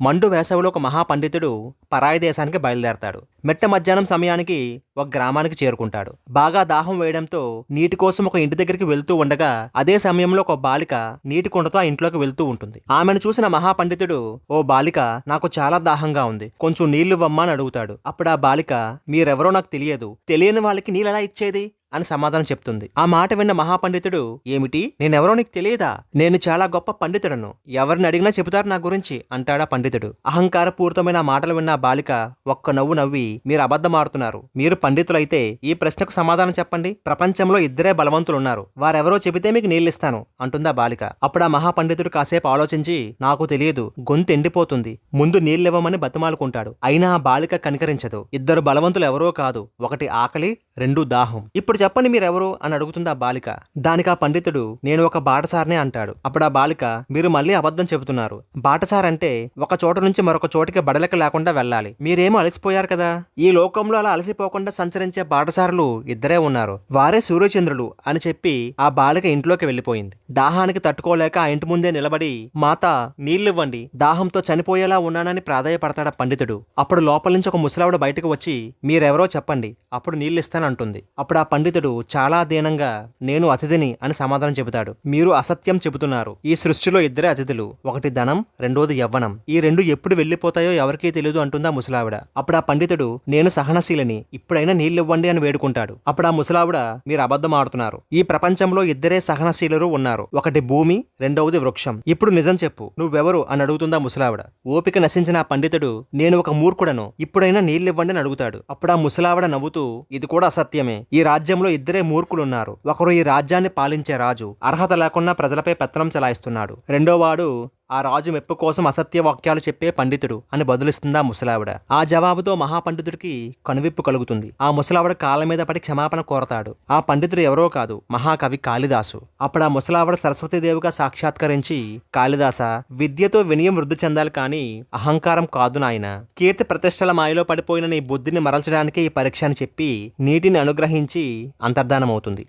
మండు వేసవిలో ఒక మహాపండితుడు పరాయి దేశానికి బయలుదేరతాడు. మెట్ట మధ్యాహ్నం సమయానికి ఒక గ్రామానికి చేరుకుంటాడు. బాగా దాహం వేయడంతో నీటి కోసం ఒక ఇంటి దగ్గరికి వెళ్తూ ఉండగా అదే సమయంలో ఒక బాలిక నీటి కుండతో ఆ ఇంట్లోకి వెళ్తూ ఉంటుంది. ఆమెను చూసిన మహాపండితుడు ఓ బాలిక నాకు చాలా దాహంగా ఉంది. కొంచెం నీళ్ళు ఇవ్వమ్మా అని అడుగుతాడు. అప్పుడు ఆ బాలిక మీరెవరో నాకు తెలియదు. తెలియని వాళ్ళకి నీళ్ళు ఎలా ఇచ్చేది? అని సమాధానం చెప్తుంది. ఆ మాట విన్న మహాపండితుడు ఏమిటి? నేనెవరో నీకు తెలియదా? నేను చాలా గొప్ప పండితుడను. ఎవరిని అడిగినా చెబుతారు నా గురించి అంటాడా పండితుడు. అహంకారపూరితమైన మాటలు విన్న బాలిక ఒక్క నవ్వు నవ్వి మీరు అబద్ధమాడుతున్నారు. మీరు పండితులైతే ఈ ప్రశ్నకు సమాధానం చెప్పండి. ప్రపంచంలో ఇద్దరే బలవంతులున్నారు. వారెవరో చెబితే మీకు నీళ్ళిస్తాను అంటుందా బాలిక. అప్పుడు ఆ మహాపండితుడు కాసేపు ఆలోచించి నాకు తెలియదు. గొంతు ఎండిపోతుంది. ముందు నీళ్ళివ్వమని బతిమాలుకుంటాడు. అయినా ఆ బాలిక కనికరించదు. ఇద్దరు బలవంతులు ఎవరో కాదు. ఒకటి ఆకలి రెండు దాహం. ఇప్పుడు చెప్పండి మీరెవరు అని అడుగుతుంది ఆ బాలిక. దానికి ఆ పండితుడు నేను ఒక బాటసారనే అంటాడు. అప్పుడు ఆ బాలిక మీరు మళ్ళీ అబద్ధం చెబుతున్నారు. బాటసార్ అంటే ఒక చోట నుంచి మరొక చోటికి బడలక లేకుండా వెళ్ళాలి. మీరేమో అలసిపోయారు కదా. ఈ లోకంలో అలా అలసిపోకుండా సంచరించే బాటసారులు ఇద్దరే ఉన్నారు. వారే సూర్యచంద్రులు అని చెప్పి ఆ బాలిక ఇంట్లోకి వెళ్ళిపోయింది. దాహానికి తట్టుకోలేక ఆ ఇంటి ముందే నిలబడి మాత నీళ్ళివ్వండి. దాహంతో చనిపోయేలా ఉన్నానని ప్రాధాయపడతాడు ఆ పండితుడు. అప్పుడు లోపల నుంచి ఒక ముసలావిడ బయటకు వచ్చి మీరెవరో చెప్పండి. అప్పుడు నీళ్ళిస్తానంటుంది. అప్పుడు ఆ పండితుడు పండితుడు చాలా దీనంగా నేను అతిథిని అని సమాధానం చెబుతాడు. మీరు అసత్యం చెబుతున్నారు. ఈ సృష్టిలో ఇద్దరే అతిథులు. ఒకటి ధనం రెండోది యవ్వనం. ఈ రెండు ఎప్పుడు వెళ్ళిపోతాయో ఎవరికీ తెలియదు అంటుందా ముసలావిడ. అప్పుడు ఆ పండితుడు నేను సహనశీలని. ఇప్పుడైనా నీళ్ళివ్వండి అని వేడుకుంటాడు. అప్పుడు ఆ ముసలావిడ మీరు అబద్ధం ఆడుతున్నారు. ఈ ప్రపంచంలో ఇద్దరే సహనశీలురు ఉన్నారు. ఒకటి భూమి రెండవది వృక్షం. ఇప్పుడు నిజం చెప్పు. నువ్వెవరు అని అడుగుతుందా ముసలావిడ. ఓపిక నశించిన ఆ పండితుడు నేను ఒక మూర్ఖుడను. ఇప్పుడైనా నీళ్ళివ్వండి అని అడుగుతాడు. అప్పుడు ఆ ముసలావిడ నవ్వుతూ ఇది కూడా అసత్యమే. ఈ రాజ్యం రాజ్యంలో ఇద్దరే మూర్ఖులున్నారు. ఒకరు ఈ రాజ్యాన్ని పాలించే రాజు అర్హత లేకుండా ప్రజలపై పెత్తనం చెలాయిస్తున్నాడు. రెండోవాడు ఆ రాజు మెప్పు కోసం అసత్య వాక్యాలు చెప్పే పండితుడు అని బదులిస్తుందా ముసలావిడ? ఆ జవాబుతో మహాపండితుడికి కనువిప్పు కలుగుతుంది. ఆ ముసలావిడ కాళ్ళ మీద పడి క్షమాపణ కోరతాడు. ఆ పండితుడు ఎవరో కాదు మహాకవి కాళిదాసు. అప్పుడు ఆ ముసలావిడ సరస్వతీదేవిగా సాక్షాత్కరించి కాళిదాస విద్యతో వినయం వృద్ధి చెందాలి కానీ అహంకారం కాదు నాయన. కీర్తి ప్రతిష్టల మాయలో పడిపోయిన నీ బుద్ధిని మరల్చడానికి ఈ పరీక్ష అని చెప్పి నీటిని అనుగ్రహించి అంతర్ధానమవుతుంది.